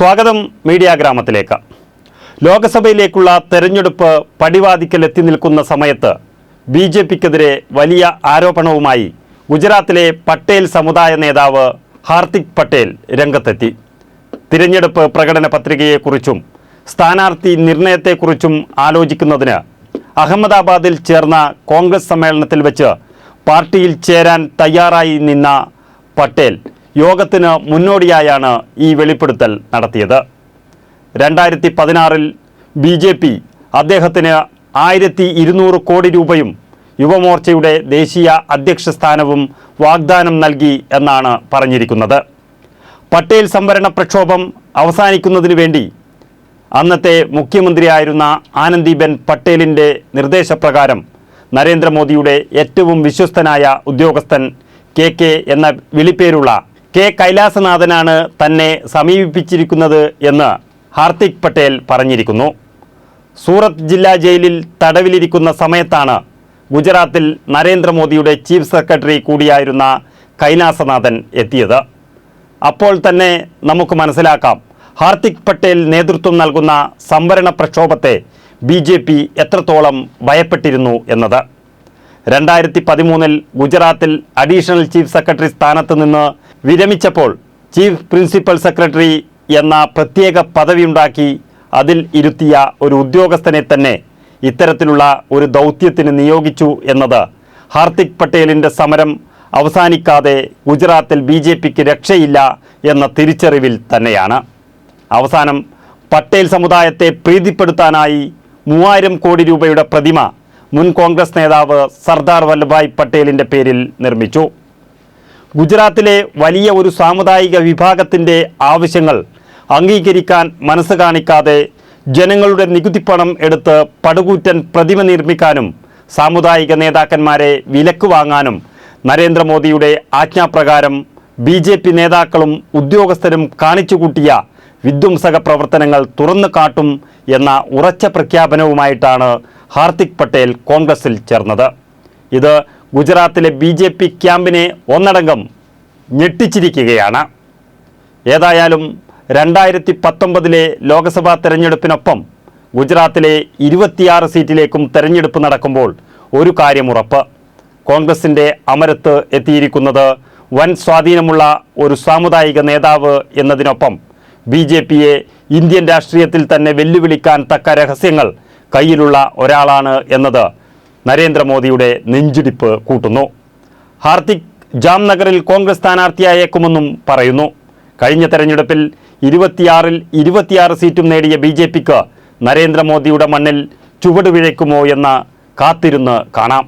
സ്വാഗതം മീഡിയ ഗ്രാമത്തിലേക്ക്. ലോക്സഭയിലേക്കുള്ള തെരഞ്ഞെടുപ്പ് പടിവാതിക്കൽ എത്തി നിൽക്കുന്ന സമയത്ത് ബി ജെ പിക്കെതിരെ വലിയ ആരോപണവുമായി ഗുജറാത്തിലെ പട്ടേൽ സമുദായ നേതാവ് ഹാർദിക് പട്ടേൽ രംഗത്തെത്തി. തിരഞ്ഞെടുപ്പ് പ്രകടന പത്രികയെക്കുറിച്ചും സ്ഥാനാർത്ഥി നിർണയത്തെക്കുറിച്ചും ആലോചിക്കുന്നതിന് അഹമ്മദാബാദിൽ ചേർന്ന കോൺഗ്രസ് സമ്മേളനത്തിൽ വെച്ച് പാർട്ടിയിൽ ചേരാൻ തയ്യാറായി നിന്ന പട്ടേൽ യോഗത്തിന് മുന്നോടിയായാണ് ഈ വെളിപ്പെടുത്തൽ നടത്തിയത്. രണ്ടായിരത്തി പതിനാറിൽ ബി ജെ പി അദ്ദേഹത്തിന് ആയിരത്തി ഇരുന്നൂറ് കോടി രൂപയും യുവമോർച്ചയുടെ ദേശീയ അധ്യക്ഷ സ്ഥാനവും വാഗ്ദാനം നൽകി എന്നാണ് പറഞ്ഞിരിക്കുന്നത്. പട്ടേൽ സംവരണ പ്രക്ഷോഭം അവസാനിക്കുന്നതിനു വേണ്ടി അന്നത്തെ മുഖ്യമന്ത്രിയായിരുന്ന ആനന്ദിബെൻ പട്ടേലിന്റെ നിർദ്ദേശപ്രകാരം നരേന്ദ്രമോദിയുടെ ഏറ്റവും വിശ്വസ്തനായ ഉദ്യോഗസ്ഥൻ കെ കെ എന്ന വിളിപ്പേരുള്ള കെ കൈലാസനാഥനാണ് തന്നെ സമീപിച്ചിരിക്കുന്നത് എന്ന് ഹാർദിക് പട്ടേൽ പറഞ്ഞിരിക്കുന്നു. സൂറത്ത് ജില്ലാ ജയിലിൽ തടവിലിരിക്കുന്ന സമയത്താണ് ഗുജറാത്തിൽ നരേന്ദ്രമോദിയുടെ ചീഫ് സെക്രട്ടറി കൂടിയായിരുന്ന കൈലാസനാഥൻ എത്തിയത്. അപ്പോൾ തന്നെ നമുക്ക് മനസ്സിലാക്കാം ഹാർദിക് പട്ടേൽ നേതൃത്വം നൽകുന്ന സംവരണ പ്രക്ഷോഭത്തെ ബി ജെ പി എത്രത്തോളം ഭയപ്പെട്ടിരുന്നു എന്നത്. രണ്ടായിരത്തി പതിമൂന്നിൽ ഗുജറാത്തിൽ അഡീഷണൽ ചീഫ് സെക്രട്ടറി സ്ഥാനത്ത് നിന്ന് വിരമിച്ചപ്പോൾ ചീഫ് പ്രിൻസിപ്പൽ സെക്രട്ടറി എന്ന പ്രത്യേക പദവി ഉണ്ടാക്കി അതിൽ ഇരുത്തിയ ഒരു ഉദ്യോഗസ്ഥനെ തന്നെ ഇത്തരത്തിലുള്ള ഒരു ദൗത്യത്തിന് നിയോഗിച്ചു എന്നത് ഹാർദിക് പട്ടേലിന്റെ സമരം അവസാനിക്കാതെ ഗുജറാത്തിൽ ബി ജെ പിക്ക് രക്ഷയില്ല എന്ന തിരിച്ചറിവിൽ തന്നെയാണ്. അവസാനം പട്ടേൽ സമുദായത്തെ പ്രീതിപ്പെടുത്താനായി മൂവായിരം കോടി രൂപയുടെ പ്രതിമ മുൻ കോൺഗ്രസ് നേതാവ് സർദാർ വല്ലഭായ് പട്ടേലിന്റെ പേരിൽ നിർമ്മിച്ചു. ഗുജറാത്തിലെ വലിയ ഒരു സാമുദായിക വിഭാഗത്തിന്റെ ആവശ്യങ്ങൾ അംഗീകരിക്കാൻ മനസ്സ് കാണിക്കാതെ ജനങ്ങളുടെ നികുതിപ്പണം എടുത്ത് പടുകൂറ്റൻ പ്രതിമ നിർമ്മിക്കാനും സാമുദായിക നേതാക്കന്മാരെ വിലക്ക് വാങ്ങാനും നരേന്ദ്രമോദിയുടെ ആജ്ഞാപ്രകാരം ബി ജെ പി നേതാക്കളും ഉദ്യോഗസ്ഥരും കാണിച്ചുകൂട്ടിയ വിധ്വംസക പ്രവർത്തനങ്ങൾ തുറന്നു കാട്ടും എന്ന ഉറച്ച പ്രഖ്യാപനവുമായിട്ടാണ് ഹാർദിക് പട്ടേൽ കോൺഗ്രസിൽ ചേർന്നത്. ഇത് ഗുജറാത്തിലെ ബി ജെ പി ക്യാമ്പിനെ ഒന്നടങ്കം ഞെട്ടിച്ചിരിക്കുകയാണ്. ഏതായാലും രണ്ടായിരത്തി പത്തൊമ്പതിലെ ലോക്സഭാ തെരഞ്ഞെടുപ്പിനൊപ്പം ഗുജറാത്തിലെ ഇരുപത്തിയാറ് സീറ്റിലേക്കും തെരഞ്ഞെടുപ്പ് നടക്കുമ്പോൾ ഒരു കാര്യം ഉറപ്പ്. കോൺഗ്രസിന്റെ അമരത്ത് എത്തിയിരിക്കുന്നത് വൻ സ്വാധീനമുള്ള ഒരു സാമുദായിക നേതാവ് എന്നതിനൊപ്പം ബി ജെ പിയെ ഇന്ത്യൻ രാഷ്ട്രീയത്തിൽ തന്നെ വെല്ലുവിളിക്കാൻ തക്ക രഹസ്യങ്ങൾ കയ്യിലുള്ള ഒരാളാണ് എന്നത് നരേന്ദ്രമോദിയുടെ നെഞ്ചിടിപ്പ് കൂട്ടുന്നു. ഹാർദിക് ജാംനഗറിൽ കോൺഗ്രസ് സ്ഥാനാർത്ഥിയായേക്കുമെന്നും പറയുന്നു. കഴിഞ്ഞ തെരഞ്ഞെടുപ്പിൽ ഇരുപത്തിയാറിൽ ഇരുപത്തിയാറ് സീറ്റും നേടിയ ബി ജെ പിക്ക് നരേന്ദ്രമോദിയുടെ മണ്ണിൽ ചുവടുവിഴയ്ക്കുമോ എന്ന് കാത്തിരുന്ന് കാണാം.